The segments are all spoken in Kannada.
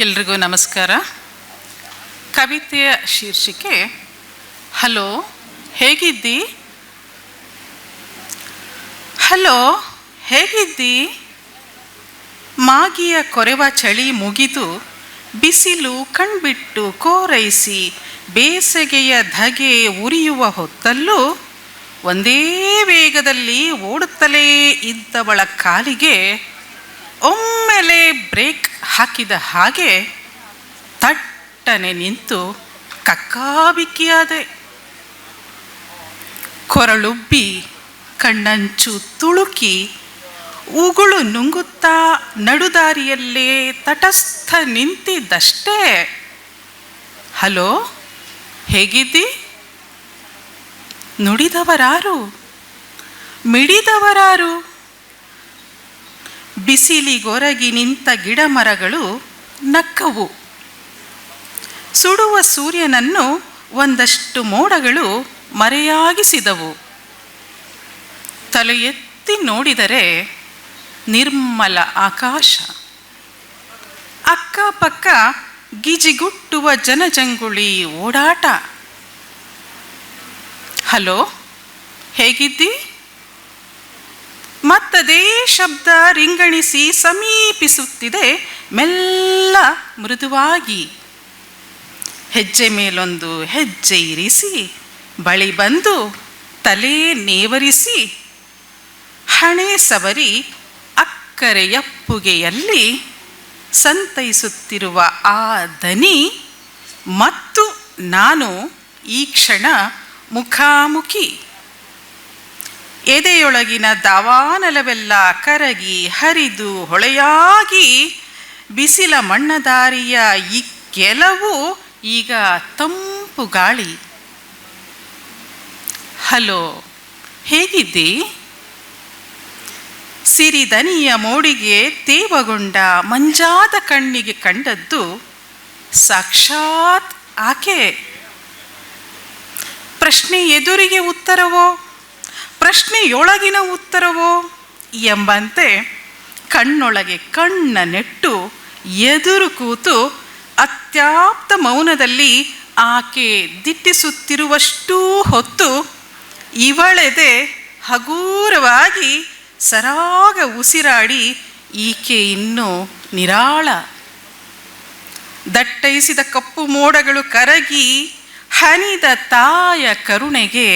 ಎಲ್ರಿಗೂ ನಮಸ್ಕಾರ. ಕವಿತೆಯ ಶೀರ್ಷಿಕೆ, ಹಲೋ, ಹೇಗಿದ್ದಿ? ಹಲೋ, ಹೇಗಿದ್ದಿ? ಮಾಗಿಯ ಕೊರೆವ ಚಳಿ ಮುಗಿದು, ಬಿಸಿಲು ಕಣ್ಬಿಟ್ಟು ಕೋರೈಸಿ, ಬೇಸಗೆಯ ಧಗೆ ಉರಿಯುವ ಹೊತ್ತಲ್ಲೂ, ಒಂದೇ ವೇಗದಲ್ಲಿ ಓಡುತ್ತಲೇ ಇದ್ದವಳ ಕಾಲಿಗೆ ಒಮ್ಮೆಲೆ ಬ್ರೇಕ್ ಹಾಕಿದ ಹಾಗೆ ತಟ್ಟನೆ ನಿಂತು ಕಕ್ಕಾಬಿಕ್ಕಿಯಾದೆ. ಕೊರಳುಬ್ಬಿ ಕಣ್ಣಂಚು ತುಳುಕಿ ಉಗುಳು ನುಂಗುತ್ತಾ ನಡುದಾರಿಯಲ್ಲೇ ತಟಸ್ಥ ನಿಂತಿದ್ದಷ್ಟೇ. ಹಲೋ, ಹೇಗಿದ್ದಿ? ನುಡಿದವರಾರು? ಮಿಡಿದವರಾರು? ಬಿಸಿಲಿಗೊರಗಿ ನಿಂತ ಗಿಡಮರಗಳು ನಕ್ಕವು. ಸುಡುವ ಸೂರ್ಯನನ್ನು ಒಂದಷ್ಟು ಮೋಡಗಳು ಮರೆಯಾಗಿಸಿದವು. ತಲೆ ಎತ್ತಿ ನೋಡಿದರೆ ನಿರ್ಮಲ ಆಕಾಶ. ಅಕ್ಕಪಕ್ಕ ಗಿಜಿಗುಟ್ಟುವ ಜನಜಂಗುಳಿ ಓಡಾಟ. ಹಲೋ, ಹೇಗಿದ್ದಿ? ಮತ್ತದೇ ಶಬ್ದ ರಿಂಗಣಿಸಿ ಸಮೀಪಿಸುತ್ತಿದೆ ಮೆಲ್ಲ ಮೃದುವಾಗಿ. ಹೆಜ್ಜೆ ಮೇಲೊಂದು ಹೆಜ್ಜೆ ಇರಿಸಿ, ಬಳಿ ಬಂದು ತಲೆ ನೇವರಿಸಿ, ಹಣೆ ಸವರಿ ಅಕ್ಕರೆಯಪ್ಪುಗೆಯಲ್ಲಿ ಸಂತೈಸುತ್ತಿರುವ ಆ ದನಿ, ಮತ್ತು ನಾನು ಈ ಕ್ಷಣ ಮುಖಾಮುಖಿ ಎದೆಯೊಳಗಿನ ದಾವಾನಲವೆಲ್ಲ ಕರಗಿ ಹರಿದು ಹೊಳೆಯಾಗಿ ಬಿಸಿಲ ಮಣ್ಣದಾರಿಯ ಈ ಕೆಲವು ಈಗ ತಂಪು ಗಾಳಿ. ಹಲೋ, ಹೇಗಿದ್ದಿ? ಸಿರಿದನಿಯ ಮೋಡಿಗೆ ತೇವಗೊಂಡ ಮಂಜಾದ ಕಣ್ಣಿಗೆ ಕಂಡದ್ದು ಸಾಕ್ಷಾತ್ ಆಕೆ. ಪ್ರಶ್ನೆ ಎದುರಿಗೆ ಉತ್ತರವೋ? ಪ್ರಶ್ನೆಯೊಳಗಿನ ಉತ್ತರವೋ ಎಂಬಂತೆ ಕಣ್ಣೊಳಗೆ ಕಣ್ಣ ನೆಟ್ಟು ಎದುರು ಕೂತು ಅತ್ಯಾಪ್ತ ಮೌನದಲ್ಲಿ ಆಕೆ ದಿಟ್ಟಿಸುತ್ತಿರುವಷ್ಟೂ ಹೊತ್ತು ಇವಳೆದೆ ಹಗೂರವಾಗಿ ಸರಾಗ ಉಸಿರಾಡಿ ಈಕೆ ಇನ್ನೂ ನಿರಾಳ. ದಟ್ಟೈಸಿದ ಕಪ್ಪು ಮೋಡಗಳು ಕರಗಿ ಹನಿದ ತಾಯ ಕರುಣೆಗೆ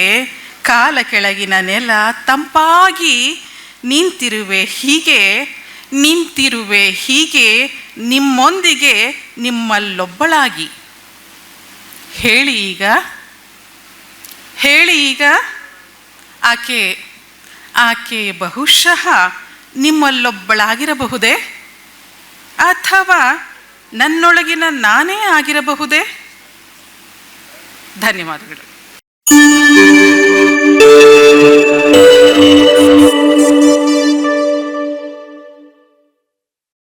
ಕಾಲ ಕೆಳಗಿನ ನೆಲ ತಂಪಾಗಿ ನಿಂತಿರುವೆ ಹೀಗೆ ನಿಂತಿರುವೆ ಹೀಗೆ, ನಿಮ್ಮೊಂದಿಗೆ ನಿಮ್ಮಲ್ಲೊಬ್ಬಳಾಗಿ. ಹೇಳಿ ಈಗ ಹೇಳಿ ಈಗ, ಆಕೆ ಆಕೆ ಬಹುಶಃ ನಿಮ್ಮಲ್ಲೊಬ್ಬಳಾಗಿರಬಹುದೇ? ಅಥವಾ ನನ್ನೊಳಗಿನ ನಾನೇ ಆಗಿರಬಹುದೇ? ಧನ್ಯವಾದಗಳು. Yeah.